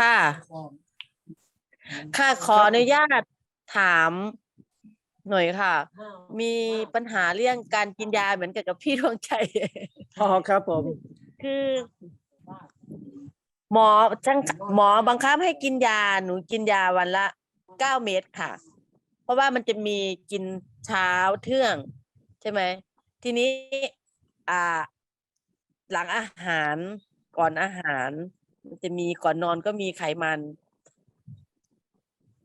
ค่ะ ค่ะขออนุญาตถามหน่อยค่ะ มีปัญหาเรื่องการกินยาเหมือนกับกับพี่ดวงใจ อ๋อครับผม คือ หมอจังหมอบังคับให้กินยาหนูกินยาวันละเก้าเม็ดค่ะ เพราะว่ามันจะมีกินเช้าเที่ยง ใช่ไหม ทีนี้ อ่า หลังอาหารก่อนอาหาร มันจะมีก่อนนอนก็มีไขมัน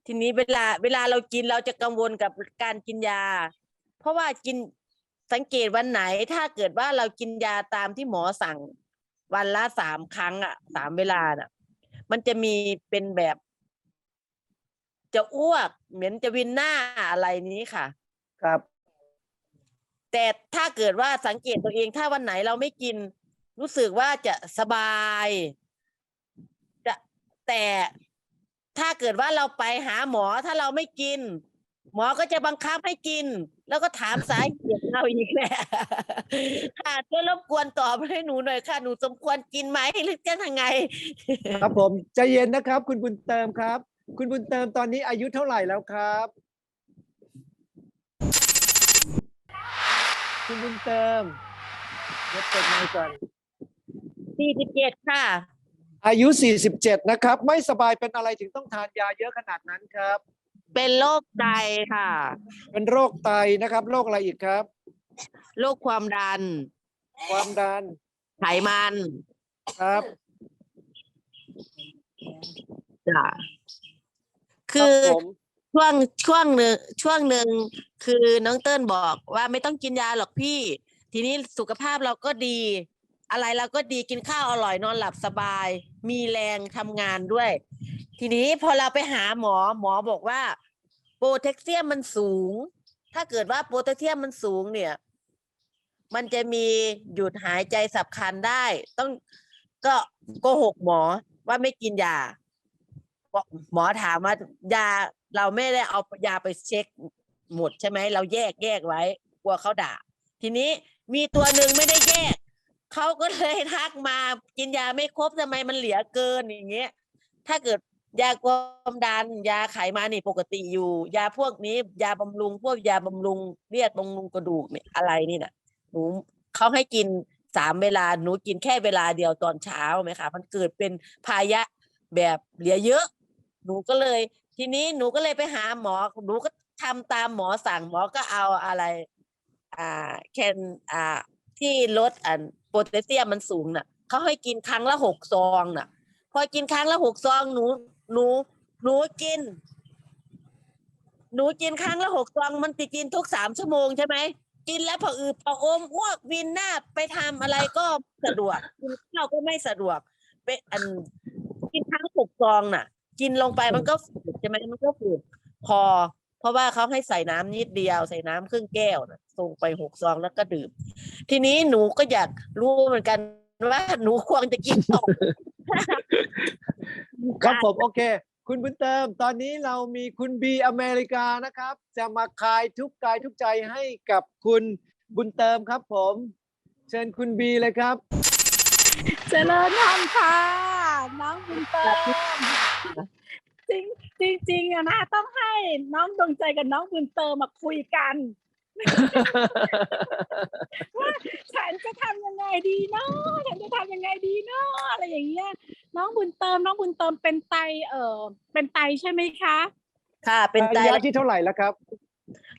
ทีนี้เวลา เวลาเรากินเราจะกังวลกับการกินยา เพราะว่ากินสังเกตวันไหน ถ้าเกิดว่าเรากินยาตามที่หมอสั่ง วันละสามครั้งอะสามเวลาน่ะ มันจะมีเป็นแบบ จะอ้วก เหมือนจะวินหน้าอะไรนี้ค่ะ ครับ แต่ถ้าเกิดว่าสังเกตตัวเองถ้าวันไหนเราไม่กิน รู้สึกว่าจะสบายจะ แต่ถ้าเกิดว่าเราไปหาหมอถ้าเราไม่กิน หมอก็จะบังคับให้กิน แล้วก็ถามสาเหตุเราอีกแหละค่ะช่วยรบกวนตอบให้หนูหน่อยค่ะ หนูสมควรกินไหมหรือจะทำไง ครับผมใจเย็นนะครับ คุณบุญเติมครับ คุณบุญเติมตอนนี้อายุเท่าไหร่แล้วครับ คุณบุญเติมเดี๋ยวเปิดไมค์ก่อนสี่สิบเจ็ดค่ะ อายุ 47 นะครับ ไม่สบายเป็นอะไรถึงต้องทานยาเยอะขนาดนั้นครับ เป็นโรคไตค่ะ เป็นโรคไตนะครับโรคอะไรอีกครับ โรคความดัน ความดันไขมันครับจ้ะคคืรับอผมช่วงช่วงหนึ่งช่วงหนึ่งคือน้องเติ้ลบอกว่าไม่ต้องกินยาหรอกพี่ ทีนี้สุขภาพเราก็ดี อะไรเราก็ดีกินข้าวอร่อยนอนหลับสบาย มีแรงทำงานด้วย ทีนี้พอเราไปหาหมอหมอบอกว่า โปรแทคเซียมมันสูง ถ้าเกิดว่าโปรแทคเซียมมันสูงเนี่ย มันจะมีหยุดหายใจสับคันได้ ต้องก็โกหกหมอว่าไม่กินยาหมอถามว่ายาเราไม่ได้เอายาไปเช็คหมดใช่ไหมเราแยกแยกไว้กลัวเขาด่า ทีนี้มีตัวหนึ่งไม่ได้แยก เขาก็เลยทักมากินยาไม่ครบทำไมมันเหลือเกินอย่างเงี้ย ถ้าเกิดยาความดันยาไขมันนี่ปกติอยู่ ยาพวกนี้ ยาบำรุง พวกยาบำรุงเลือดบำรุงกระดูกเนี่ยอะไรนี่น่ะหนูเขาให้กินสามเวลาหนูกินแค่เวลาเดียวตอนเช้าไหมคะมันเกิดเป็นพายะแบบเหลือเยอะ หนูก็เลย ทีนี้หนูก็เลยไปหาหมอหนูก็ทำตามหมอสั่งหมอก็เอาอะไร อ่าแคนอ่าที่ลดอัน โพแทสเซียมมันสูงน่ะเขาให้กินครั้งละหกซองน่ะ พอกินครั้งละหกซองหนูหนูหนูกิน หนูกินครั้งละหกซอง มันติกินทุกสามชั่วโมงใช่ไหมกินแล้วพออืดพออมอ้วกวินหน้าไปทำอะไรก็สะดวกกินข้าวก็ไม่สะดวกเป็นอันกินครั้งหกซองน่ะ กินลงไปมันก็ฝืดใช่ไหมมันก็ฝืดพอ เพราะว่าเขาให้ใส่น้ำนิดเดียว ใส่น้ำครึ่งแก้วนะส่งไปหกซองแล้วก็ดื่ม ทีนี้หนูก็อยากรู้เหมือนกันว่าหนูควรจะกินต่อครับผมโอเค คุณบุญเติม ตอนนี้เรามีคุณบีอเมริกานะครับ จะมาคลายทุกข์กายทุกข์ใจให้กับคุณบุญเติมครับผม เชิญคุณบีเลยครับ เจริญธรรมค่ะ น้องบุญเติมจริง จริงจริงๆอะนะต้องให้น้องดวงใจกับน้องบุญเติมมาคุยกันว่าฉันจะทำยังไงดีเนาะฉันจะทำยังไงดีเนาะอะไรอย่างเงี้ยน้องบุญเติมน้องบุญเติมเป็นไตเออเป็นไตใช่ไหมคะ ค่ะ เป็นไตระยะที่เท่าไหร่แล้วครับ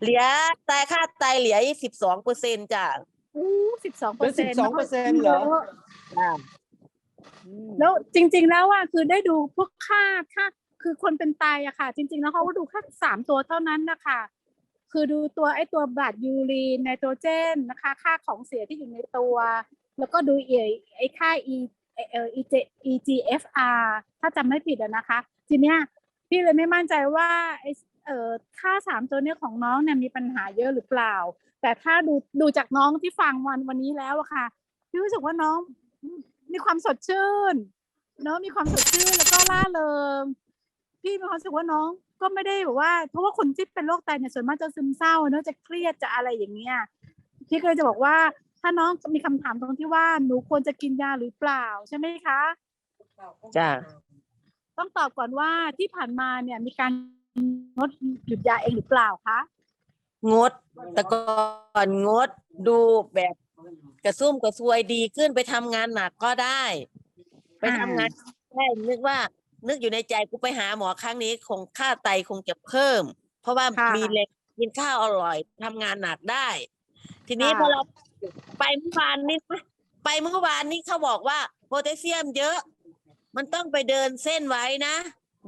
เหลือไตค่าไตเหลือยี่สิบสองเปอร์เซ็นต์จ้ะอู้สิบสองเปเป็อนร์เซ็นต์12%เหรอแล้วจริง ๆ แล้วอะคือได้ดูพวกค่าค่า คือคนเป็นไตอะค่ะ จริงๆแล้วเขาก็ดูแค่สามตัวเท่านั้นนะคะคือดูตัวไอ้ตัวบาดยูรีนไนโตรเจนนะคะ ค่าของเสียที่อยู่ในตัว แล้วก็ดูไอ้ไอ้ค่า e เอ่อ EG EGFR ถ้าจำไม่ผิดอะนะคะ ทีเนี้ยพี่เลยไม่มั่นใจว่าไอ้เอ่อค่าสามตัวเนี้ยของน้องเนี่ยมีปัญหาเยอะหรือเปล่า แต่ถ้าดูดูจากน้องที่ฟังวันวันนี้แล้วอะค่ะพี่รู้สึกว่าน้องมีความสดชื่น เนอะมีความสดชื่นแล้วก็ล่าเริง พี่มีความรู้สึกว่าน้องก็ไม่ได้แบบว่า เพราะว่าคนที่เป็นโรคไตเนี่ยส่วนมากจะซึมเศร้าเนอะจะเครียดจะอะไรอย่างเงี้ยพี่ก็เลยจะบอกว่า ถ้าน้องมีคำถามตรงที่ว่าหนูควรจะกินยาหรือเปล่าใช่ไหมคะจ้ะต้องตอบก่อนว่าที่ผ่านมาเนี่ยมีการงดหยุดยาเองหรือเปล่าคะงดแต่ก่อนงดดูแบบกระซุ่มกระซวยดีขึ้นไปทำงานหนักก็ได้ ไปทำงานได้นึกว่า นึกอยู่ในใจกูไปหาหมอครั้งนี้คงค่าไตคงจะเพิ่ม เพราะว่าค่ะมีแรงกินข้าวอร่อยทำงานหนักได้ ทีนี้ค่ะ พอเราไปเมื่อวานนี้นะไปเมื่อวานนี้เขาบอกว่าโพแทสเซียมเยอะ มันต้องไปเดินเส้นไว้นะ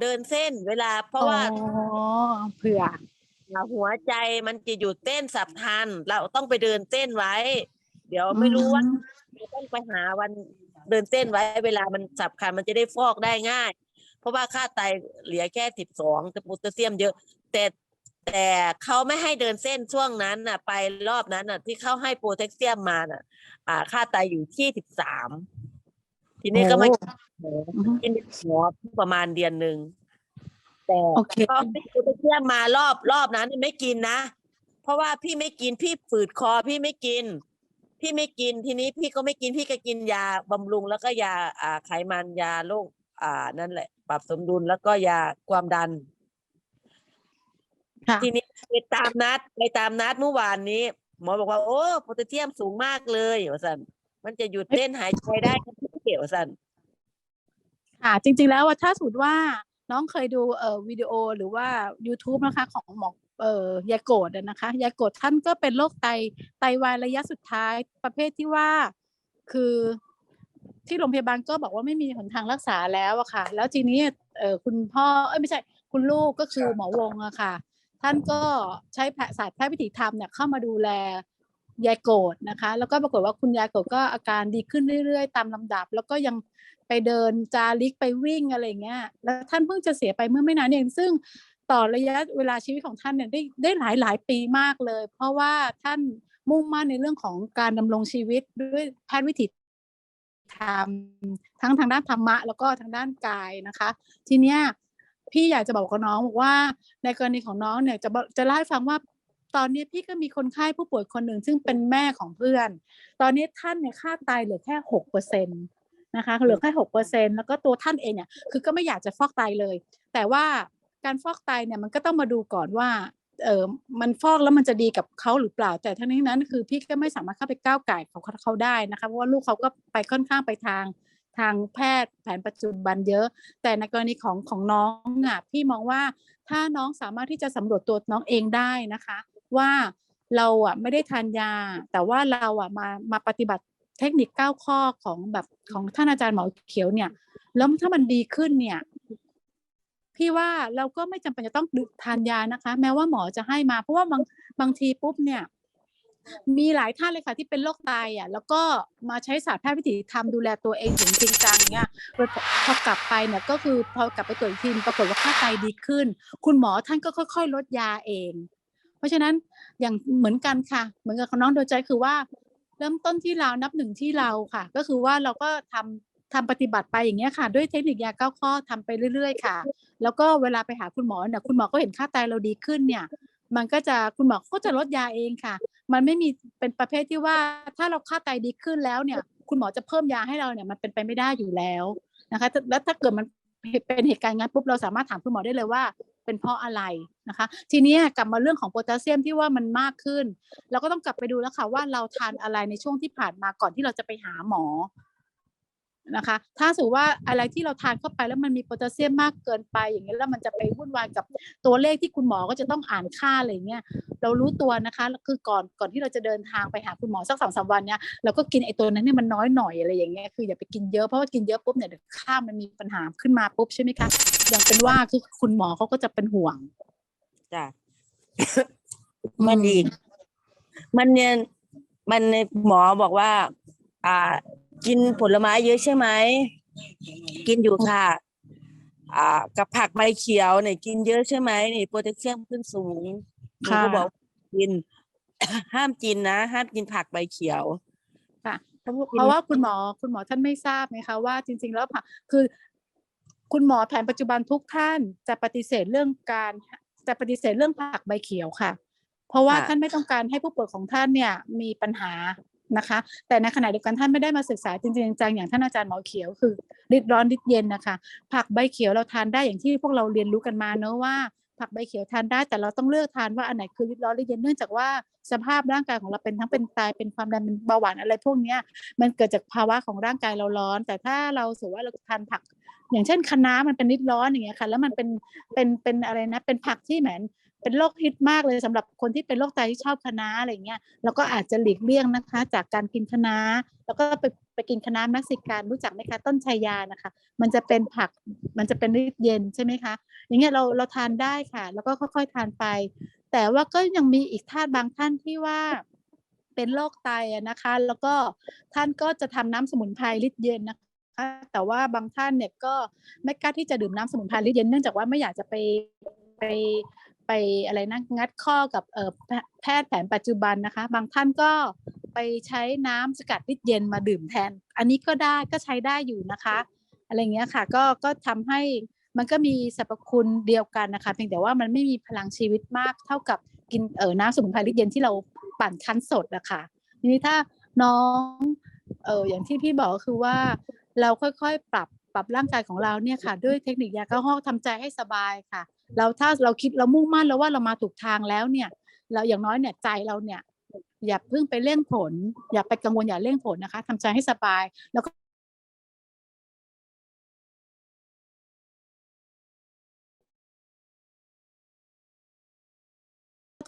เดินเส้นเวลา เพราะว่า อ๋อเผื่อ หัวใจมันจะหยุดเต้นสับทัน เราต้องไปเดินเต้นไว้ เดี๋ยวไม่รู้ว่าต้องไปหาวันเดินเต้นไว้ เวลามันสับคันมันจะได้ฟอกได้ง่ายเพ ราะว่าค่าไตเหลือแค่สิบสองแต่โพแทสเซียมเยอะ แต่แต่เขาไม่ให้เดินเส้นช่วงนั้นน่ะ ไปรอบนั้นน่ะ ที่เขาให้โพแทสเซียมมาน่ะ อ่า ค่าไตอยู่ที่สิบสามทีนี้ก็มาโอ้กินหมอกินหมอประมาณเดือนหนึ่งแต่โอเคพอพี่โพแทสเซียมมารอบรอบนั้นไม่กินนะเพราะว่าพี่ไม่กินพี่ฝืดคอพี่ไม่กิน พี่ไม่กินทีนี้พี่ก็ไม่กินพี่ก็กินยาบำรุงแล้วก็ยาอ่าไขมันยาโรค อ่านั่นแหละ ปรับสมดุลแล้วก็ยาความดัน ค่ะ ทีนี้ไปตามนัดไปตามนัดเมื่อวานนี้ หมอบอกว่าโอ้โพแทสเซียมสูงมากเลยว่าสันมันจะหยุดเต้นหายใจได้ทั้งที่ว่าสันค่ะ จริง ๆ แล้วอะถ้าสมมติว่าน้องเคยดูเอ่อวิดีโอหรือว่า YouTube นะคะ ของหมอเอ่อยาโกดอะนะคะยาโกดท่านก็เป็นโรคไตไตวายระยะสุดท้ายประเภทที่ว่า คือ ที่โรงพยาบาลก็บอกว่าไม่มีหนทางรักษาแล้วอะค่ะ แล้วทีนี้เอ่อคุณพ่อเอ้ยไม่ใช่คุณลูกก็คือหมอวงอะค่ะ ท่านก็ใช้แพทย์ศาสตร์แพทย์วิถีธรรมเนี่ยเข้ามาดูแลยายโกดนะคะ แล้วก็ปรากฏว่าคุณยายโกดก็อาการดีขึ้นเรื่อยๆ ตามลำดับ แล้วก็ยังไปเดินจาริกไปวิ่งอะไรอย่างเงี้ยแล้วท่านเพิ่งจะเสียไปเมื่อไม่นานเองซึ่งต่อระยะเวลาชีวิตของท่านเนี่ยได้ได้หลายหลายปีมากเลย เพราะว่าท่านมุ่งมั่นในเรื่องของการดำรงชีวิตด้วยแพทย์วิถี ธรรมทั้งทางด้านธรรมะ แล้วก็ทางด้านกายนะคะ ทีเนี้ยพี่อยากจะบอกกับน้องบอกว่าในกรณีของน้องเนี่ยจะจะเล่าให้ฟังว่าตอนนี้พี่ก็มีคนไข้ผู้ป่วยคนหนึ่งซึ่งเป็นแม่ของเพื่อน ตอนนี้ท่านเนี่ยค่าไตเหลือแค่หกเปอร์เซ็นตนะคะเหลือแค่หกเปอร์เซ็นแล้วก็ตัวท่านเองเนี่ยคือก็ไม่อยากจะฟอกไตเลย แต่ว่าการฟอกไตเนี่ยมันก็ต้องมาดูก่อนว่า เออมันฟอกแล้วมันจะดีกับเขาหรือเปล่า แต่ทั้งนี้นั้นคือพี่ก็ไม่สามารถเข้าไปก้าวไก่ของเขาได้นะคะเพราะว่าลูกเขาก็ไปค่อนข้างไปทางทางแพทย์แผนปัจจุบันเยอะ แต่ในกรณีของของน้องอะพี่มองว่าถ้าน้องสามารถที่จะสำรวจตัวน้องเองได้นะคะ ว่าเราอะไม่ได้ทานยา แต่ว่าเราอะมามาปฏิบัติเทคนิคเก้าข้อของแบบของท่านอาจารย์หมอเขียวเนี่ยแล้วถ้ามันดีขึ้นเนี่ย พี่ว่าเราก็ไม่จำเป็นจะต้องทานยานะคะ แม้ว่าหมอจะให้มา เพราะว่าบางบางทีปุ๊บเนี่ย มีหลายท่านเลยค่ะที่เป็นโรคไตอะ แล้วก็มาใช้ศาสตร์แพทย์วิถีธรรมดูแลตัวเองอย่างจริงจังเนี่ยพอกลับไปเนี่ยก็คือพอกลับไปตรวจอีกทีปรากฏว่าค่าไตดีขึ้น คุณหมอท่านก็ค่อย ๆ ลดยาเอง เพราะฉะนั้นอย่างเหมือนกันค่ะ เหมือนกับน้องโดยใจคือว่า เริ่มต้นที่เรานับหนึ่งที่เราค่ะ ก็คือว่าเราก็ทำ ทำปฏิบัติไปอย่างเงี้ยค่ะ ด้วยเทคนิคยาเก้าข้อทำไปเรื่อย ๆ ค่ะ แล้วก็เวลาไปหาคุณหมอเนี่ยคุณหมอก็เห็นค่าไตเราดีขึ้นเนี่ย มันก็จะคุณหมอก็จะลดยาเองค่ะ มันไม่มีเป็นประเภทที่ว่าถ้าเราค่าไตดีขึ้นแล้วเนี่ย คุณหมอจะเพิ่มยาให้เราเนี่ยมันเป็นไปไม่ได้อยู่แล้วนะคะ แล้วถ้าเกิดมันเป็นเหตุการณ์งั้นปุ๊บเราสามารถถามคุณหมอได้เลยว่าเป็นเพราะอะไรนะคะ ทีนี้กลับมาเรื่องของโพแทสเซียมที่ว่ามันมากขึ้น เราก็ต้องกลับไปดูแล้วค่ะว่าเราทานอะไรในช่วงที่ผ่านมาก่อนที่เราจะไปหาหมอ นะคะ ถ้าสมมติว่าอะไรที่เราทานเข้าไปแล้วมันมีโพแทสเซียมมากเกินไปอย่างเงี้ยแล้วมันจะไปวุ่นวายกับตัวเลขที่คุณหมอก็จะต้องอ่านค่าอะไรเงี้ยเรารู้ตัวนะคะแล้วคือก่อนก่อนที่เราจะเดินทางไปหาคุณหมอสักสองสามวันเนี้ยเราก็กินไอ้ตัวนั้นเนี่ยมันน้อยหน่อยอะไรอย่างเงี้ยคืออย่าไปกินเยอะเพราะว่ากินเยอะปุ๊บเนี่ยเดี๋ยวค่ามันมีปัญหาขึ้นมาปุ๊บใช่ไหมคะอย่างเป็นว่าคือคุณหมอเขาก็จะเป็นห่วงจ้ะมันอีกมันเนี่ยมันเนี่ยหมอบอกว่า อ่า กินผลไม้เยอะใช่ไหม กินอยู่ค่ะ อ่า กับผักใบเขียวเนี่ยกินเยอะใช่ไหมนี่โพแทสเซียมขึ้นสูงหนูก็ค่ะบอกกิน ห้ามกินนะ ห้ามกินผักใบเขียว ค่ะเพราะว่ากินเพราะว่าคุณหมอคุณหมอท่านไม่ทราบไหมคะว่าจริง ๆ แล้วผักคือ คุณหมอแผนปัจจุบันทุกท่านจะปฏิเสธเรื่องการจะปฏิเสธเรื่องผักใบเขียวค่ะ เพราะว่าท่านไม่ต้องการให้ผู้ป่วยของท่านเนี่ยมีปัญหา นะคะ แต่ในขณะเดียวกันท่านไม่ได้มาศึกษาจริงๆจังๆอย่างท่านอาจารย์หมอเขียวคือริดร้อนริดเย็นนะคะ ผักใบเขียวเราทานได้อย่างที่พวกเราเรียนรู้กันมาเนอะว่าผักใบเขียวทานได้แต่เราต้องเลือกทานว่าอันไหนคือริดร้อนริดเย็นเนื่องจากว่าสภาพร่างกายของเราเป็นทั้งเป็นไตเป็นความดันเป็นเบาหวานอะไรพวกนี้มันเกิดจากภาวะของร่างกายเราร้อน แต่ถ้าเราสมมติว่าเราทานผัก อย่างเช่นคะน้ามันเป็นริดร้อนอย่างเงี้ยค่ะแล้วมันเป็นเป็นเป็นอะไรนะเป็นผักที่เหมือน เป็นโรคฮิตมากเลยสำหรับคนที่เป็นโรคไตที่ชอบคะน้าอะไรเงี้ยเราก็อาจจะหลีกเลี่ยงนะคะ จากการกินคะน้า แล้วก็ไปไปกินคะน้าเม็กซิกันรู้จักไหมคะต้นชายานะคะ มันจะเป็นผักมันจะเป็นฤทธิ์เย็นใช่ไหมคะอย่างเงี้ยเราเราทานได้ค่ะ แล้วก็ค่อยๆทานไป แต่ว่าก็ยังมีอีกท่านบางท่านที่ว่าเป็นโรคไตนะคะ แล้วก็ท่านก็จะทำน้ำสมุนไพรฤทธิ์เย็นนะคะแต่ว่าบางท่านเนี่ยก็ไม่กล้าที่จะดื่มน้ำสมุนไพรฤทธิ์เย็นเนื่องจากว่าไม่อยากจะไปไป ไปอะไรนะงัดข้อกับแพทย์แผนปัจจุบันนะคะ บางท่านก็ไปใช้น้ำสกัดฤทธิ์เย็นมาดื่มแทน อันนี้ก็ได้ก็ใช้ได้อยู่นะคะ อะไรเงี้ยค่ะ ก็ก็ทำให้มันก็มีสรรพคุณเดียวกันนะคะ เพียงแต่ว่ามันไม่มีพลังชีวิตมากเท่ากับกินเออน้ำสมุนไพรฤทธิ์เย็นที่เราปั่นคั้นสดอะค่ะทีนี้ถ้าน้องเอออย่างที่พี่บอกคือว่าเราค่อยๆ ปรับปรับร่างกายของเราเนี่ยค่ะ ด้วยเทคนิคยาเข้าห้องทำใจให้สบายค่ะ เราถ้าเราคิดเรามุ่งมั่นแล้วว่าเรามาถูกทางแล้วเนี่ย เราอย่างน้อยเนี่ยใจเราเนี่ยอย่าเพิ่งไปเร่งผล อย่าไปกังวลอย่าเร่งผลนะคะทำใจให้สบายแล้วก็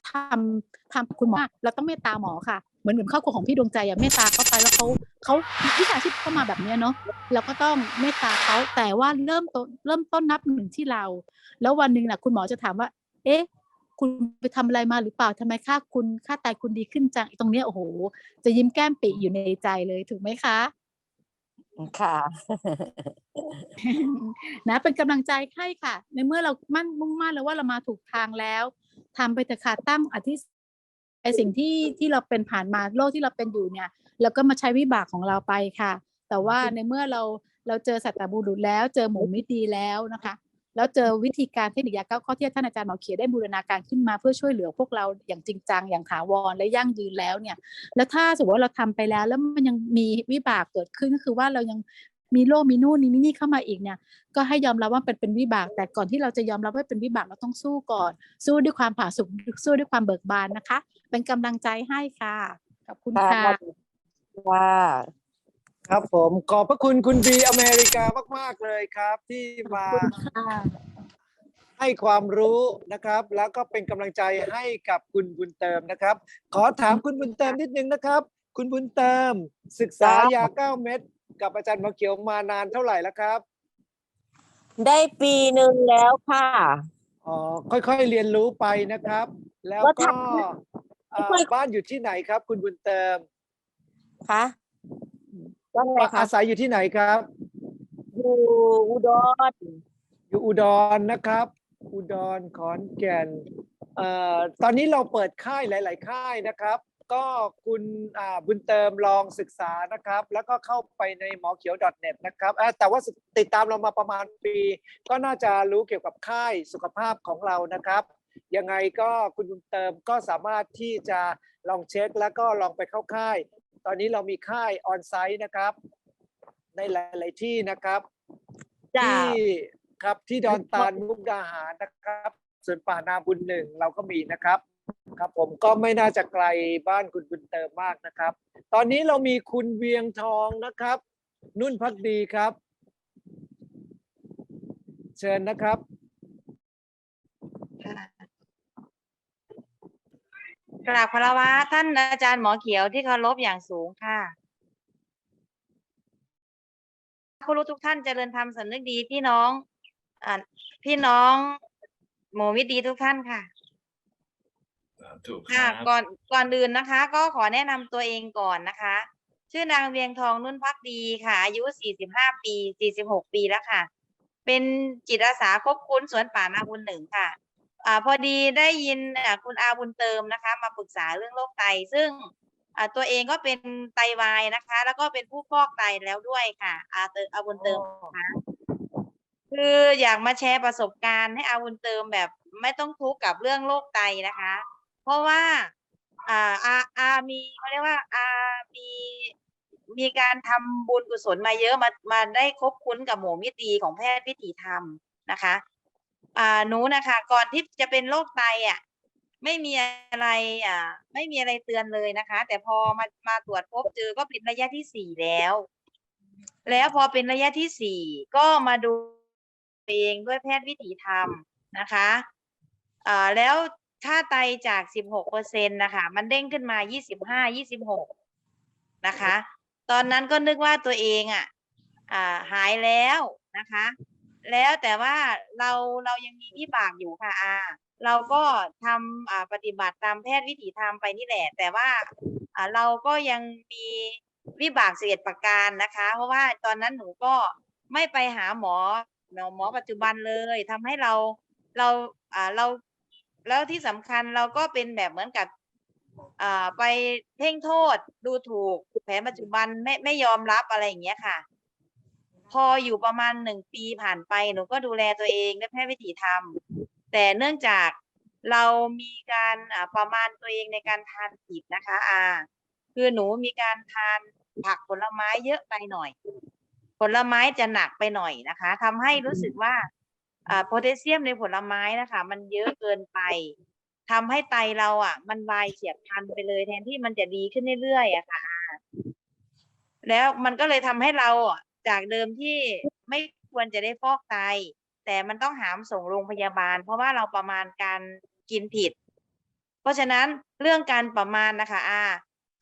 ทำทำคุณหมอเราต้องเมตตาหมอค่ะเหมือนเหมือนครอบครัวของพี่ดวงใจอะเมตตาเขาไปแล้วเขาเขาวิชาชีพเข้ามาแบบเนี้ยเนาะเราก็ต้องเมตตาเขาแต่ว่าเริ่มต้นเริ่มต้นนับหนึ่งที่เรา แล้ววันหนึ่งน่ะคุณหมอจะถามว่า เอ๊ะ คุณไปทำอะไรมาหรือเปล่าทำไมค่าคุณค่าไตคุณดีขึ้นจังตรงเนี้ยโอ้โห จะยิ้มแก้มปีอยู่ในใจเลยถูกไหมคะค่ะนะเป็นกำลังใจให้ค่ะ ในเมื่อเรามั่นมุ่งมั่นแล้วว่าเรามาถูกทางแล้ว ทำไปเถอะค่ะตั้งอธิษไอสิ่งที่ที่เราเป็นผ่านมาโลกที่เราเป็นอยู่เนี่ยเราก็มาใช้วิบากของเราไปค่ะ แต่ว่าในเมื่อเราเราเจอสัตตบุรุษแล้ว เจอหมูมิตรดีแล้วนะคะ แล้วเจอวิธีการเทคนิคยาเก้าข้อที่ท่านอาจารย์หมอเขียนได้บูรณาการขึ้นมาเพื่อช่วยเหลือพวกเราอย่างจริงจังอย่างถาวรและยั่งยืนแล้วเนี่ย แล้วถ้าสมมติว่าเราทำไปแล้ว แล้วมันยังมีวิบากเกิดขึ้นก็คือว่าเรายัง มีโรคมีนู่นมีนี่เข้ามาอีกเนี่ย ก็ให้ยอมรับว่าเป็นเป็นวิบาก แต่ก่อนที่เราจะยอมรับว่าเป็นวิบากเราต้องสู้ก่อน สู้ด้วยความผาสุกสู้ด้วยความเบิกบานนะคะ เป็นกำลังใจให้ค่ะขอบคุณค่ะว่าครับผมขอบพระคุณคุณบีอเมริกามาก ๆ เลยครับ ที่มาค่ะให้ความรู้นะครับ แล้วก็เป็นกำลังใจให้กับคุณบุญเติมนะครับ ขอถามคุณบุญเติมนิดนึงนะครับ คุณบุญเติม ศึกษายาเก้าเม็ด กับอาจารย์หมอเขียวมานานเท่าไหร่แล้วครับ ได้ปีหนึ่งแล้วค่ะ อ๋อค่อยๆเรียนรู้ไปนะครับ แล้วว่าก็ทำเอ่อค่อย บ้านอยู่ที่ไหนครับ คุณบุญเติมคะว่าไงคะอาศัยอยู่ที่ไหนครับ อยู่อุดรอยู่อุดรนะครับ อุดรขอนแก่นเอ่อตอนนี้เราเปิดค่ายหลาย ๆ ค่ายนะครับ ก็คุณอ่าบุญเติมลองศึกษานะครับ แล้วก็เข้าไปในหมอเขียว .net นะครับเอ่อแต่ว่าติดตามเรามาประมาณปี ก็น่าจะรู้เกี่ยวกับค่ายสุขภาพของเรานะครับ ยังไงก็คุณบุญเติมก็สามารถที่จะลองเช็คแล้วก็ลองไปเข้าค่าย ตอนนี้เรามีค่ายออนไซต์นะครับ ในหลาย ๆ ที่นะครับจ้าที่ครับที่ดอนตาลมุกดาหารนะครับส่วนป่านาบุญหนึ่งเราก็มีนะครับ ครับผมก็ไม่น่าจะไกลบ้านคุณบุญเติมมากนะครับ ตอนนี้เรามีคุณเวียงทองนะครับ นุ่นพักดีครับ เชิญนะครับ กราบคารวะท่านอาจารย์หมอเขียวที่เคารพอย่างสูงค่ะคุณรู้ทุกท่านเจริญธรรมสำนึกดีพี่น้องอพี่น้องหมู่มิตรดีทุกท่านค่ะ ถูกคค่ะรับก่อนก่อนอื่นนะคะ ก็ขอแนะนำตัวเองก่อนนะคะ ชื่อนางเวียงทองนุ่นพักดีค่ะ อายุ 45 ปี 46 ปีแล้วค่ะ เป็นจิตอาสาคบคุ้นสวนป่านาบุญหนึ่งค่ะอ่าพอดีได้ยินอ่าคุณอาบุญเติมนะคะ มาปรึกษาเรื่องโรคไต ซึ่งอ่าตัวเองก็เป็นไตวายนะคะ แล้วก็เป็นผู้ฟอกไตแล้วด้วยค่ะ อาเตออาบุญเติมนะคะ คืออยากมาแชร์ประสบการณ์ให้อาบุญเติมแบบไม่ต้องทุกข์กับเรื่องโรคไตนะคะ ราะว่าอ่าอาอามีเขาเรียกว่าอามีมีการทำบุญกุศลมาเยอะมามาได้คบคุ้นกับหมู่มิตรีของแพทย์วิถีธรรมนะคะอ่าหนูนะคะ ก่อนที่จะเป็นโรคไตอะไม่มีอะไรอ่าไม่มีอะไรเตือนเลยนะคะ แต่พอมามาตรวจพบเจอก็เป็นระยะที่สี่แล้ว แล้วพอเป็นระยะที่สี่ก็มาดูเองด้วยแพทย์วิถีธรรมนะคะอ่าแล้ว ค่าไตจากสิบหกเปอร์เซ็นต์นะคะ มันเด้งขึ้นมายี่สิบห้ายี่สิบหกนะคะ ตอนนั้นก็นึกว่าตัวเองอะอ่าหายแล้วนะคะ แล้วแต่ว่าเราเรายังมีวิบากอยู่ค่ะอาเราก็ทำปฏิบัติตามแพทย์วิถีธรรมไปนี่แหละ แต่ว่าเราก็ยังมีวิบากเสียดประการนะคะ เพราะว่าตอนนั้นหนูก็ไม่ไปหาหมอหมอปัจจุบันเลยทำให้เราเราเรา แล้วที่สำคัญเราก็เป็นแบบเหมือนกับอ่าไปเพ่งโทษดูถูกแผนปัจจุบันไม่ไม่ยอมรับอะไรอย่างเงี้ยค่ะ พออยู่ประมาณหนึ่งปีผ่านไปหนูก็ดูแลตัวเองด้วยแพทย์วิถีธรรม แต่เนื่องจากเรามีการอ่าประมาณตัวเองในการทานผิดนะคะอาคือหนูมีการทานผักผลไม้เยอะไปหน่อย ผลไม้จะหนักไปหน่อยนะคะทำให้รู้สึกว่า โพแทสเซียมในผลไม้นะคะ มันเยอะเกินไปทำให้ไตเราอะ มันวายเฉียบพลันไปเลย แทนที่มันจะดีขึ้นเรื่อยๆอะค่ะ แล้วมันก็เลยทำให้เราจากเดิมที่ไม่ควรจะได้ฟอกไต แต่มันต้องหามส่งโรงพยาบาล เพราะว่าเราประมาณการกินผิด เพราะฉะนั้นเรื่องการประมาณนะคะอา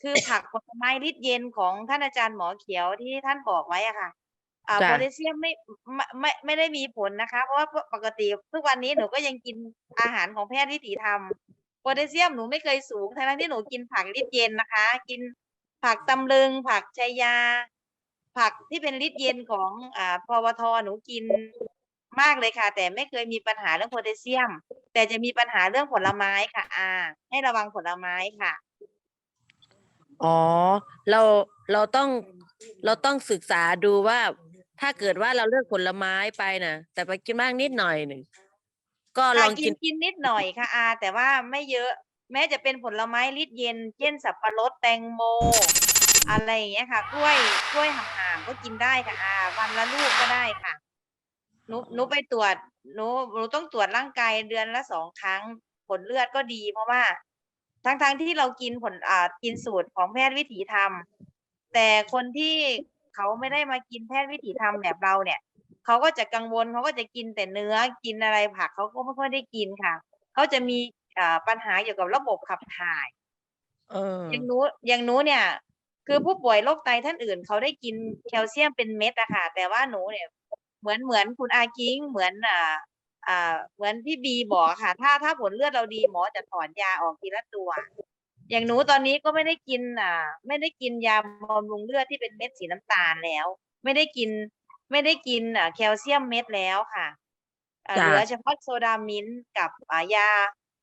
คือผักผลไม้ริดเย็นของท่านอาจารย์หมอเขียวที่ท่านบอกไว้อะค่ะ อ่าจ้ะโพแทสเซียมไม่ไม่ไม่ไม่ได้มีผลนะคะ เพราะว่าปกติทุกวันนี้หนูก็ยังกินอาหารของแพทย์วิถีธรรมโพแทสเซียมหนูไม่เคยสูงทั้งๆที่หนูกินผักริดเย็นนะคะ กินผักตำลึง ผักชายา ผักที่เป็นริดเย็นของอ่าพวทหนูกินมากเลยค่ะ แต่ไม่เคยมีปัญหาเรื่องโพแทสเซียม แต่จะมีปัญหาเรื่องผลไม้ค่ะอ่าให้ระวังผลไม้ค่ะ อ๋อ เราเราต้องเราต้องศึกษาดูว่า ถ้าเกิดว่าเราเลือกผลไม้ไปนะแต่ไปกินบ้างนิดหน่อยหนึ่งก็ลค่ะองกิกินนกินนิดหน่อยค่ะอา แต่ว่าไม่เยอะ แม้จะเป็นผลไม้ลิดเย็นเช่นสับปะรดแตงโม อะไรอย่างเงี้ยค่ะ กล้วยกล้วยห่างๆก็กินได้ค่ะอาวันละลูกก็ได้ค่ะหนูหนูไปตรวจหนูหนูต้องตรวจร่างกายเดือนละสองครั้ง ผลเลือดก็ดีเพราะว่า ทั้งๆที่เรากินผลอ่ากินสูตรของแพทย์วิถีธรรม แต่คนที่ เขาไม่ได้มากินแพทย์วิถีธรรมแบบเราเนี่ยเขาก็จะกังวลเขาก็จะกินแต่เนื้อกินอะไรผักเขาก็ไม่ค่อยได้กินค่ะเขาจะมีอ่าปัญหาเกี่ยวกับระบบขับถ่ายเอออย่างหนูอย่างหนูเนี่ย คือผู้ป่วยโรคไตท่านอื่นเขาได้กินแคลเซียมเป็นเม็ดอะค่ะ แต่ว่าหนูเนี่ย เหมือนเหมือนคุณอากิ้งเหมือนอ่าอ่าเหมือนพี่บีบอกค่ะ ถ้าถ้าผลเลือดเราดีหมอจะถอนยาออกทีละตัว อย่างหนูตอนนี้ก็ไม่ได้กินอ่า ไม่ได้กินยาบำรุงเลือดที่เป็นเม็ดสีน้ำตาลแล้ว ไม่ได้กิน ไม่ได้กินอ่าแคลเซียมเม็ดแล้วค่ะอ่าจ้ะเหลือเฉพาะโซดามินท์กับอ่ายา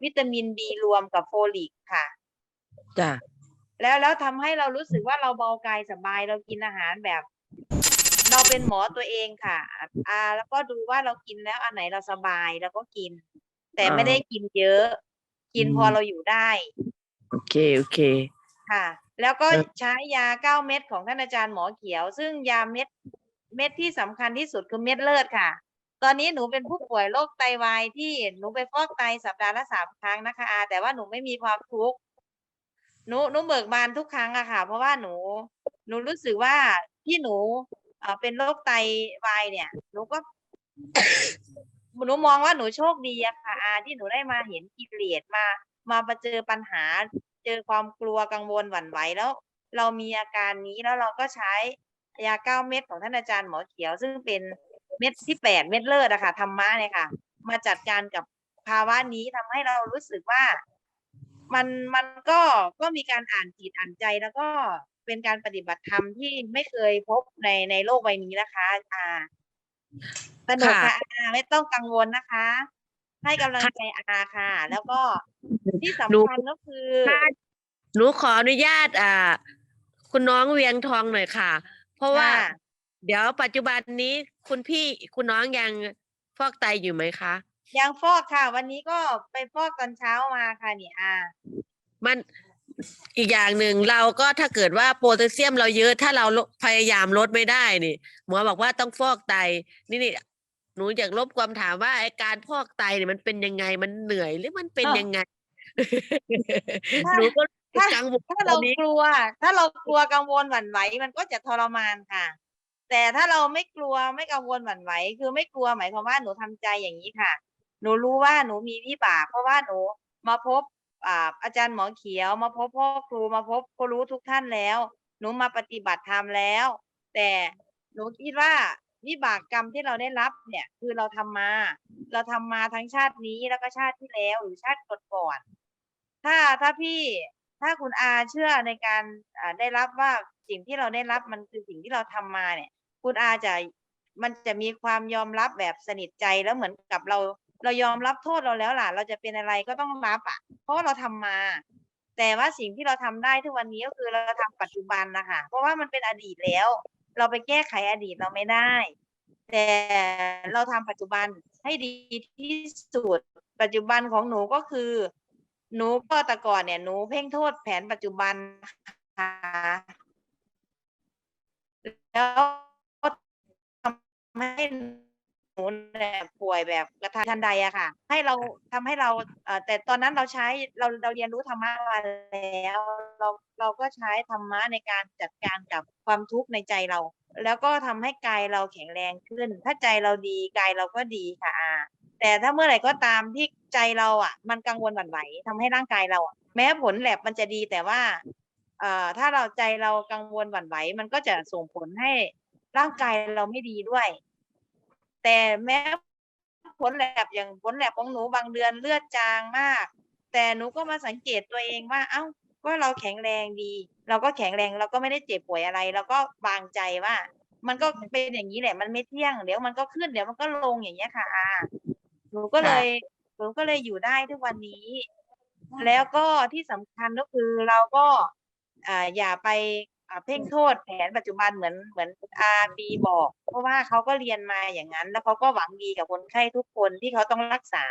วิตามินบีรวมกับโฟลิกค่ะจ้ะแล้วแล้วทำให้เรารู้สึกว่าเราเบากายสบายเรากินอาหารแบบ เราเป็นหมอตัวเองค่ะ อ่า แล้วก็ดูว่าเรากินแล้วอันไหนเราสบายแล้วก็กิน แต่ไม่ได้กินเยอะ กินพอเราอยู่ได้ โอเค โอเค ค่ะ แล้วก็เออใช้ยาเก้าเม็ดของท่านอาจารย์หมอเขียว ซึ่งยาเม็ดเม็ดที่สำคัญที่สุดคือเม็ดเลือดค่ะ ตอนนี้หนูเป็นผู้ป่วยโรคไตวายที่หนูไปฟอกไตสัปดาห์ละสามครั้งนะคะอาแต่ว่าหนูไม่มีความทุกข์หนูหนูเบิกบานทุกครั้งอะค่ะ เพราะว่าหนู หนูรู้สึกว่าที่หนูเอ่อเป็นโรคไตวายเนี่ย หนูก็หนูมองว่าหนูโชคดีอะค่ะอาที่หนูได้มาเห็นกิเลสมา มาประเจอปัญหา เจอความกลัวกังวลหวั่นไหวแล้ว เรามีอาการนี้แล้วเราก็ใช้ยาเก้าเม็ดของท่านอาจารย์หมอเขียว ซึ่งเป็นเม็ดที่แปดเม็ดเลิศอะค่ะธรรมะเนี่ยค่ะ มาจัดการกับภาวะนี้ทำให้เรารู้สึกว่ามันมันก็ก็มีการอ่านจิตอ่านใจแล้วก็เป็นการปฏิบัติธรรมที่ไม่เคยพบในในโลกใบนี้นะคะ อ่าสนุกค่ะอาไม่ต้องกังวลนะคะ ให้กำลังใจอาค่ะ แล้วก็ที่สำคัญก็คือ หนูขออนุญาตอ่า คุณน้องเวียงทองหน่อยค่ะ เพราะว่าค่ะเดี๋ยวปัจจุบันนี้คุณพี่คุณน้องยังฟอกไตอยู่ไหมคะ ยังฟอกค่ะ วันนี้ก็ไปฟอกตอนเช้ามาค่ะเนี่ยอามันอีกอย่างหนึ่งเราก็ถ้าเกิดว่าโพแทสเซียมเราเยอะถ้าเราลดพยายามลดไม่ได้นี่หมอบอกว่าต้องฟอกไตนี่นี่ หนูอยากลบความถามว่าไอการฟอกไตเนี่ยมันเป็นยังไงมันเหนื่อยหรือมันเป็นเออยังไงถ้าหนูก็ถ้ากังวลถ้าตเราอนนี้กลัว ถ้าเรากลัวกังวลหวั่นไหวมันก็จะทรมานค่ะ แต่ถ้าเราไม่กลัวไม่กังวลหวั่นไหวคือไม่กลัวหมายความว่าหนูทำใจอย่างนี้ค่ะ หนูรู้ว่าหนูมีวิบากเพราะว่าหนูมาพบอ่าอาจารย์หมอเขียว มาพบพ่อครูมาพบครูรู้ทุกท่านแล้ว หนูมาปฏิบัติธรรมแล้ว แต่หนูคิดว่า วิบากกรรมที่เราได้รับเนี่ยคือเราทำมา เราทำมาทั้งชาตินี้แล้วก็ชาติที่แล้วหรือชาติก่อนๆถ้าถ้าพี่ถ้าคุณอาเชื่อในการได้รับว่าสิ่งที่เราได้รับมันคือสิ่งที่เราทำมาเนี่ย คุณอาจะมันจะมีความยอมรับแบบสนิทใจแล้วเหมือนกับเรา เรายอมรับโทษเราแล้วล่ะ เราจะเป็นอะไรก็ต้องรับอะ เพราะเราทำมา แต่ว่าสิ่งที่เราทำได้ทุกวันนี้ก็คือเราทำปัจจุบันนะคะเพราะว่ามันเป็นอดีตแล้ว เราไปแก้ไขอดีตเราไม่ได้ แต่เราทำปัจจุบันให้ดีที่สุด ปัจจุบันของหนูก็คือ หนูก็แต่ก่อนเนี่ยหนูเพ่งโทษแผนปัจจุบันค่ะแล้วทำให้ นูเนี่ยป่วยแบบกระทันใดอะค่ะ ให้เราทำให้เราเอ่อแต่ตอนนั้นเราใช้เราเราเรียนรู้ธรรมะมาแล้ว เราเราก็ใช้ธรรมะในการจัดการกับความทุกข์ในใจเรา แล้วก็ทำให้กายเราแข็งแรงขึ้น ถ้าใจเราดีกายเราก็ดีค่ะ แต่ถ้าเมื่อไหร่ก็ตามที่ใจเราอะ มันกังวลหวั่นไหวทำให้ร่างกายเราอะแม้ผลแลบมันจะดีแต่ว่าเอ่อถ้าเราใจเรากังวลหวั่นไหว มันก็จะส่งผลให้ร่างกายเราไม่ดีด้วย แต่แม้ผลแลบอย่างผลแลบของหนูบางเดือนเลือดจางมาก แต่หนูก็มาสังเกตตัวเองว่า เอ้าก็เราแข็งแรงดี เราก็แข็งแรงเราก็ไม่ได้เจ็บป่วยอะไร เราก็วางใจว่า มันก็เป็นอย่างนี้แหละมันไม่เที่ยงเดี๋ยวมันก็ขึ้นเดี๋ยวมันก็ลงอย่างเงี้ยค่ะอาหนูก็เลยหนูก็เลยอยู่ได้ทุกวันนี้ แล้วก็ที่สำคัญก็คือเราก็อ่าอย่าไปอ่า เพ่งโทษแผนปัจจุบันเหมือนเหมือนอาบีบอก เพราะว่าเขาก็เรียนมาอย่างนั้น แล้วเขาก็หวังดีกับคนไข้ทุกคนที่เขาต้องรักษา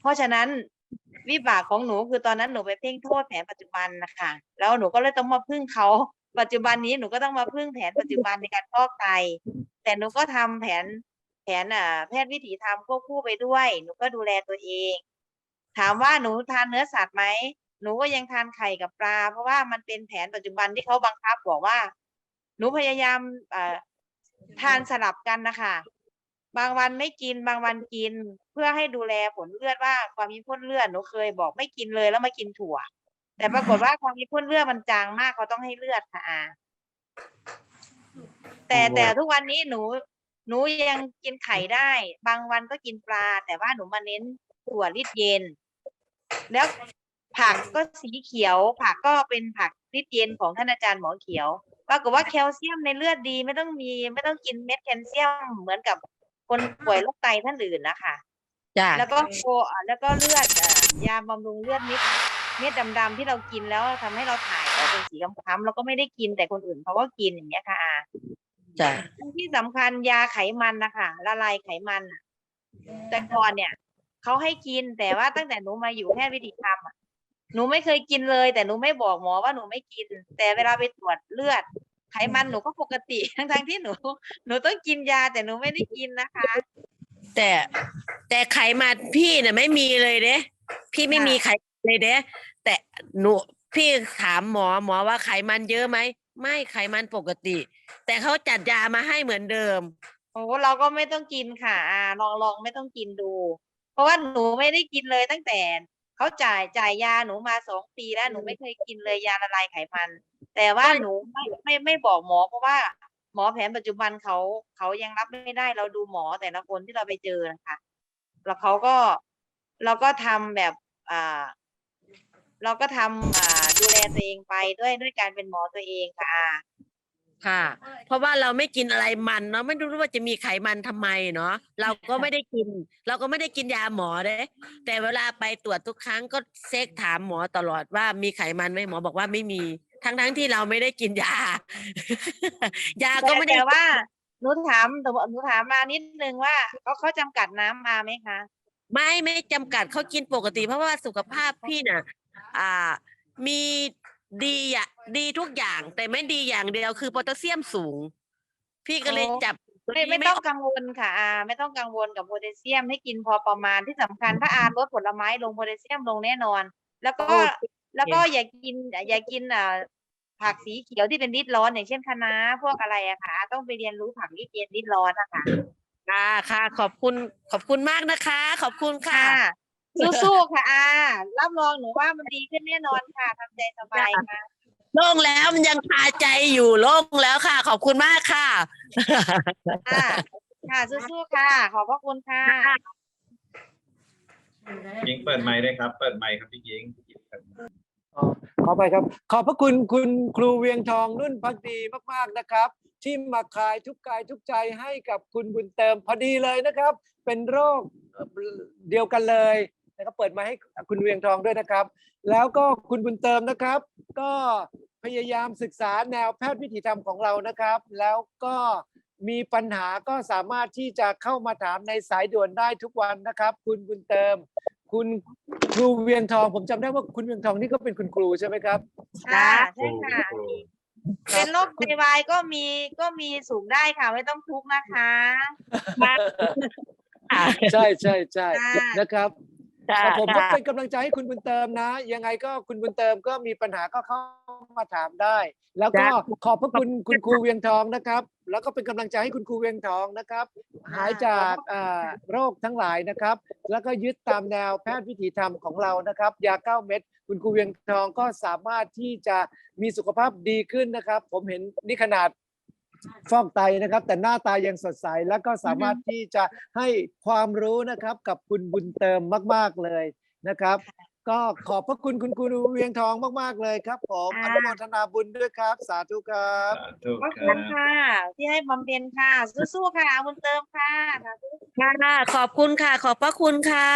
เพราะฉะนั้นวิบากของหนูคือตอนนั้นหนูไปเพ่งโทษแผนปัจจุบันนะคะแล้วหนูก็เลยต้องมาพึ่งเขาปัจจุบันนี้หนูก็ต้องมาพึ่งแผนปัจจุบันในการฟอกไต แต่หนูก็ทำแผนแผนอ่าแพทย์วิถีธรรมควบคู่ไปด้วย หนูก็ดูแลตัวเอง ถามว่าหนูทานเนื้อสัตว์ไหม หนูก็ยังทานไข่กับปลา เพราะว่ามันเป็นแผนปัจจุบันที่เขาบังคับบอกว่า หนูพยายามเอ่อทานสลับกันนะคะบางวันไม่กินบางวันกินเพื่อให้ดูแลผลเลือดว่าความมีพ่นเลือดหนูเคยบอกไม่กินเลยแล้วมากินถั่ว แต่ปรากฏว่าความมีพ่นเลือดมันจางมากเขาต้องให้เลือดค่ะอาแต่แต่ทุกวันนี้หนู หนูยังกินไข่ได้ บางวันก็กินปลา แต่ว่าหนูมาเน้นถั่วลิดเย็น แล้ว ผักก็สีเขียว ผักก็เป็นผักลิดเย็นของท่านอาจารย์หมอเขียวปรากฏว่าแคลเซียมในเลือดดีไม่ต้องมีไม่ต้องกินเม็ดแคลเซียมเหมือนกับคนป่วยโรคไตท่านอื่นนะคะจ้ะแล้วก็โคอะแล้วก็เลือดอะยาบำรุงเลือดเม็ดเม็ดดำๆที่เรากินแล้วทำให้เราถ่ายออกเป็นสีคล้ำๆแล้วก็ไม่ได้กินแต่คนอื่นเขาก็กินอย่างเงี้ยค่ะอาจ้ะที่สำคัญยาไขมันนะคะละลายไขมันน่ะแต่ก่อนเนี่ยเขาให้กินแต่ว่าตั้งแต่หนูมาอยู่แพทย์วิถีธรรมอะ หนูไม่เคยกินเลย แต่หนูไม่บอกหมอว่าหนูไม่กิน แต่เวลาไปตรวจเลือด ไขมันหนูก็ปกติทั้งๆที่หนู หนูต้องกินยาแต่หนูไม่ได้กินนะคะ แต่แต่ไขมันพี่น่ะไม่มีเลยเด้พี่ไม่ค่ะมีไขมันเลยเด้แต่หนูพี่ถามหมอหมอว่าไขมันเยอะไหมไม่ไขมันปกติ แต่เขาจัดยามาให้เหมือนเดิมโอ้เราก็ไม่ต้องกินค่ะอ่าลองลองไม่ต้องกินดู เพราะว่าหนูไม่ได้กินเลยตั้งแต่ เขาจ่ายจ่ายยาหนูมาสองปีแล้วหนูไม่เคยกินเลยยาละลายไขมัน แต่ว่าหนูไม่ไม่ไม่บอกหมอเพราะว่าหมอแผนปัจจุบันเขาเขายังรับไม่ได้เราดูหมอแต่ละคนที่เราไปเจอนะคะแล้วเขาก็เราก็ทำแบบอ่าเราก็ทำอ่าดูแลตัวเองไปด้วยด้วยการเป็นหมอตัวเองค่ะอ่า ค่ะ เพราะว่าเราไม่กินอะไรมันเนาะไม่รู้ว่าจะมีไขมันทำไมเนาะเราก็ไม่ได้กิน เราก็ไม่ได้กินยาหมอเด้แต่เวลาไปตรวจทุกครั้งก็เซ็กถามหมอตลอดว่ามีไขมันไหมหมอบอกว่าไม่มีทั้งทั้งๆที่เราไม่ได้กินยา ยาก็แต่ไม่ได้แต่ว่าหนูถามแต่ว่าหนูถามมานิดนึงว่าเขาเขาจำกัดน้ำมาไหมคะ ไม่ไม่จำกัดเขากินปกติ เพราะว่าสุขภาพพี่น่ะ อ่า มี ดีอะดีทุกอย่าง แต่ไม่ดีอย่างเดียวคือโพแทสเซียมสูง พี่ก็เลยโอ้ จับตัวไม่นี้ไม่ไม่ต้อองอกกังวลค่ะอาไม่ต้องกังวลกับโพแทสเซียมให้กินพอประมาณที่สำคัญถ้าอาลดผลไม้ลงโพแทสเซียมลงแน่นอน แล้วก็โอเคแล้วก็อย่ากินอย่ากินอ่าผักสีเขียวที่เป็นฤทธิ์ร้อน อย่างเช่นคะน้าพวกอะไรอะค่ะอาต้องไปเรียนรู้ผักที่เป็นฤทธิ์ร้อนนะคะค่ะค่ะ ขอบคุณขอบคุณมากนะคะ ขอบคุณค่ะ ค่ะ สู้ๆค่ะอารับรองหนูว่ามันดีขึ้นแน่นอนค่ะทำใจสบายค่ะโล่งแล้วมันยังคาใจอยู่โล่งแล้วค่ะ ขอบคุณมากค่ะ ค่ะค่ะสู้ๆค่ะ ขอบพระคุณค่ะยิงเปิดไมค์ด้วยครับ เปิดไมค์ครับพี่ยิงอ๋อขอไปครับ ขอบพระคุณคุณครูเวียงทองนุ่นพักดีมาก ๆนะครับ ที่มาคลายทุกกายทุกใจให้กับคุณบุญเติมพอดีเลยนะครับ เป็นโรคเอ่อเดียวกันเลย นะครับเปิดมาให้คุณเวียงทองด้วยนะครับ แล้วก็คุณบุญเติมนะครับ ก็พยายามศึกษาแนวแพทย์วิถีธรรมของเรานะครับ แล้วก็มีปัญหาก็สามารถที่จะเข้ามาถามในสายด่วนได้ทุกวันนะครับ คุณบุญเติม คุณครูเวียงทอง ผมจำได้ว่าคุณเวียงทองนี่ก็เป็นคุณครูใช่ไหมครับ ค่ะใช่ค่ะเป็นโรคไตวายก็มีก็มีสูงได้ค่ะไม่ต้องทุกข์นะคะ ใช่ใช่ใช่ค่ะนะครับค่ะ แต่ผมก็ค่ะเป็นกำลังใจให้คุณบุญเติมนะ ยังไงก็คุณบุญเติมก็มีปัญหาก็เข้ามาถามได้ แล้วก็ขอบพระคุณคุณครูเวียงทองนะครับ แล้วก็เป็นกำลังใจให้คุณครูเวียงทองนะครับ หายจากอ่าโรคทั้งหลายนะครับ แล้วก็ยึดตามแนวแพทย์วิถีธรรมของเรานะครับ ยาเก้าเม็ดคุณครูเวียงทองก็สามารถที่จะมีสุขภาพดีขึ้นนะครับ ผมเห็นนี่ขนาด ฟอกไตนะครับ แต่หน้าตายังสดใสแล้วก็สามารถที่จะให้ความรู้นะครับกับคุณบุญเติมมาก ๆเลยนะครับ ก็ขอบพระคุณคุณครูเวียงทองมาก ๆ เลยครับ ผมอค่ะ นุโมทนาบุญด้วยครับ สาธุครับสาธุขอบคคุรัณบค่ะ ที่ให้บำเพ็ญค่ะ สู้ๆค่ะบุญเติมค่ะ ค่ะ ขอบคุณค่ะ ขอบพระคุณค่ะ